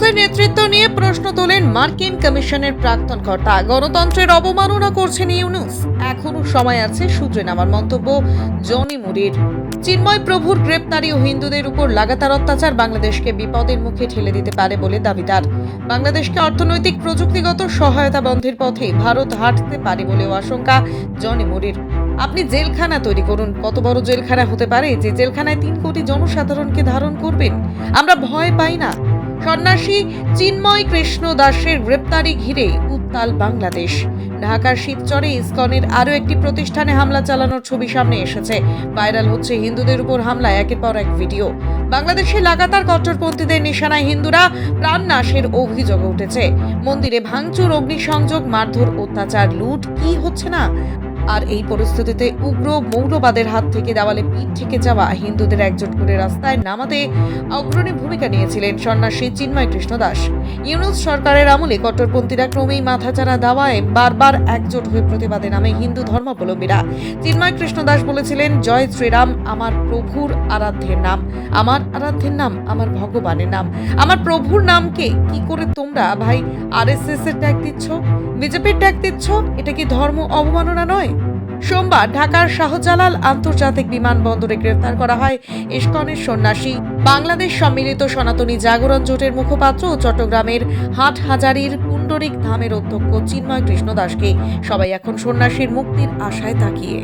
হিন্দুদের নেতৃত্ব নিয়ে প্রশ্ন তোলেন মার্কিন কমিশনের প্রাক্তন কর্তা। গণতন্ত্রের অবমাননা করছেন ইউনুস এখনও সময় আছে সূত্রে নামার মন্তব্য জনি মুরির। চিন্ময় প্রভুর গ্রেপ্তারি ও হিন্দুদের উপর লাগাতার অত্যাচার বাংলাদেশকে বিপদের মুখে ঠেলে দিতে পারে বলে দাবিদার বাংলাদেশকে অর্থনৈতিক প্রযুক্তিগত সহায়তা বন্ধের পথে ভারত হাঁটতে পারে বলেও আশঙ্কা জনি মুরির। আপনি জেলখানা তৈরি করুন। কত বড় জেলখানা হতে পারে যে জেলখানায় তিন কোটি জনসাধারণকে ধারণ করবেন? আমরা ভয় পাই না। সন্ন্যাসী চিন্ময় কৃষ্ণ দাসের গ্রেপ্তারি ঘিরে উত্তাল বাংলাদেশ। ঢাকার শিবচরে ইসকনের আরও একটি প্রতিষ্ঠানে হামলা চালানোর ছবি সামনে এসেছে। ভাইরাল হচ্ছে হিন্দুদের উপর হামলা, একের পর এক ভিডিও। বাংলাদেশে লাগাতার কট্টরপন্থীদের নিশানায় হিন্দুরা প্রাণ নাশের অভিযোগ উঠেছে। মন্দিরে ভাঙচুর, অগ্নিসংযোগ, মারধর, অত্যাচার, লুট, কি হচ্ছে না? আর এই পরিস্থিতিতে উগ্র মৌলবাদের হাত থেকে দেওয়ালে পিঠ থেকে যাওয়া হিন্দুদের একজোট করে রাস্তায় নামাতে অগ্রণী ভূমিকা নিয়েছিলেন সন্ন্যাসী চিন্ময় কৃষ্ণ দাস। ইউনুস সরকারের আমলে কট্টরপন্থীরা ক্রমেই মাথাচাড়া দেওয়ায় বারবার একজোট হয়ে প্রতিবাদে নামে হিন্দু ধর্মাবলম্বীরা। চিন্ময় কৃষ্ণ দাস বলেছিলেন, জয় শ্রীরাম, আমার প্রভুর আরাধ্যের নাম। আমার আরাধ্যের নাম, আমার ভগবানের নাম। আমার প্রভুর নামকে কি? করে তোমরা ভাই আরএসএস এর ট্যাগ দিচ্ছ? বিজেপির ট্যাগ দিচ্ছ? এটা কি ধর্ম অবমাননা নয়? সোমবার ঢাকার শাহজালাল আন্তর্জাতিক বিমানবন্দরে গ্রেফতার করা হয় ইস্কনের সন্ন্যাসী। বাংলাদেশ সম্মিলিত সনাতনী জাগরণ জোটের মুখপাত্র ও চট্টগ্রামের হাটহাজারির পুণ্ডরিক ধামের অধ্যক্ষ চিন্ময় কৃষ্ণ দাসকে সবাই এখন সন্ন্যাসীর মুক্তির আশায় তাকিয়ে।